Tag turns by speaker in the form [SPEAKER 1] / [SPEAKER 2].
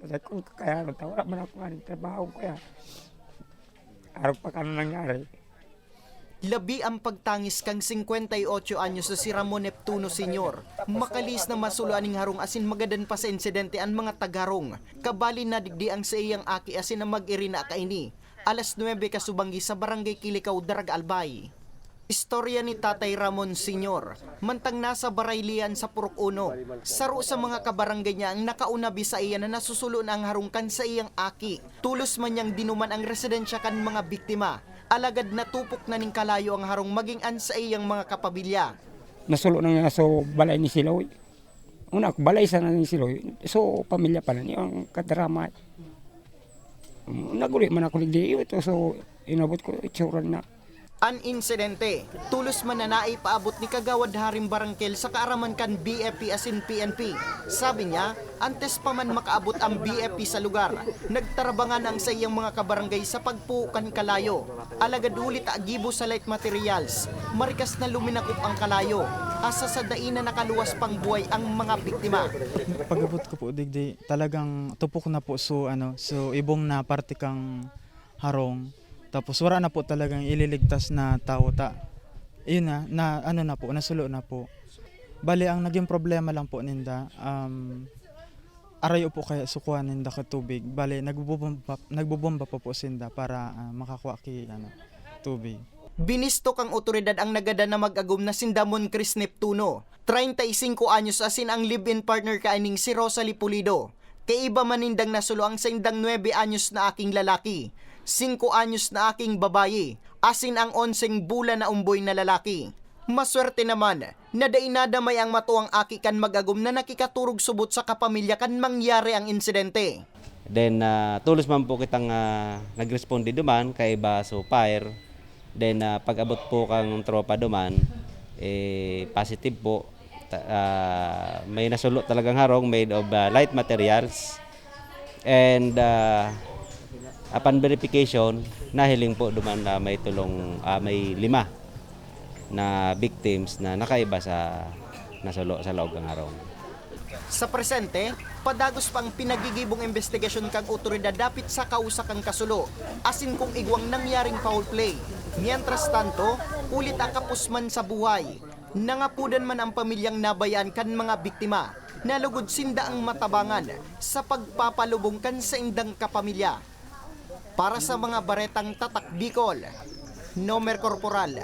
[SPEAKER 1] Kasi kung kakayanan tayo, wala man ako nga trabaho kaya. Araw pa ka na nangyari.
[SPEAKER 2] Labi ang pagtangis kang 58 anyos sa si Ramon Neptuno Sr. Makalis na masuluan ning harong asin magadan pa sa insidente ang mga tagarong. Kabali na digdi ang sa iyang aki asin na mag-iri na kaini. Alas 9 kasubanggi sa barangay Kilikaw, Darag Albay. Istorya ni Tatay Ramon Sr. Mantang nasa Baraylian sa Purok Uno. Saro sa mga kabarangay niya ang nakaunabi sa iya na nasusulo na ang harungkan sa iyang aki. Tulos man niyang dinuman ang residensya kan mga biktima. Alagad na tupok na ning kalayo ang harong maging an sa iyang mga kapabilya.
[SPEAKER 1] Nasulo na nga so balay ni Siloy. Una, balay sa ni Siloy. So, pamilya pa na niya ang kadrama. Naguli man ako ni ito. So, inabot ko itsura na.
[SPEAKER 2] An insidente, tulos man na naipaabot ni Kagawad Haring Barangkel sa kaaraman kan BFP asin PNP. Sabi niya, antes pa man makaabot ang BFP sa lugar, nagtarabangan ang sa iyang mga kabarangay sa pagpuukan kalayo. Alagad ulit agibo sa light materials, marikas na luminakop ang kalayo. Asa sa daina nakaluwas pang buhay ang mga biktima.
[SPEAKER 3] pagabot ko po digdi talagang tupok na po so ano so ibong na parte kang harong tapos wala na po talagang ililigtas na tao ta yun na na ano na po nasulo na po bali ang naging problema lang po ninda um arayo po kaya sukuan ninda ka tubig bali nagbubomba nagbubomba po po sinda para ah, makakuha ki ano tubig
[SPEAKER 2] Binistok ang otoridad ang nagada na mag-agum na Sindamon Chris Neptuno. 35 anyos asin ang live-in partner kaining si Rosalie Pulido. Kay iba manindang nasulo ang sa indang 9 anyos na aking lalaki. 5 anyos na aking babayi. Asin ang 11 bulan na umboy na lalaki. Maswerte naman, na dainadamay ang matuang aki kan mag-agum na nakikaturog subot sa kapamilya kan mangyari ang insidente.
[SPEAKER 4] Then uh, tulos man po kitang uh, nagresponde duman kay Baso Fire. Then uh, pag-abot po kang tropa duman, eh, positive po. Uh, may nasulot talagang harong made of uh, light materials. And uh, upon verification, nahiling po duman na may tulong, ah, may lima na victims na nakaiba sa nasulo sa loob ng harong.
[SPEAKER 2] Sa presente, padagos pang pinagigibong investigasyon kang otoridad dapit sa kausa kang kasulo, asin kung igwang nangyaring foul play. Mientras tanto, ulit ang kapusman sa buhay. Nangapudan man ang pamilyang nabayaan kan mga biktima. Nalugod sinda ang matabangan sa pagpapalubong kan sa indang kapamilya. Para sa mga baretang tatak Bicol, Nomer Corporal,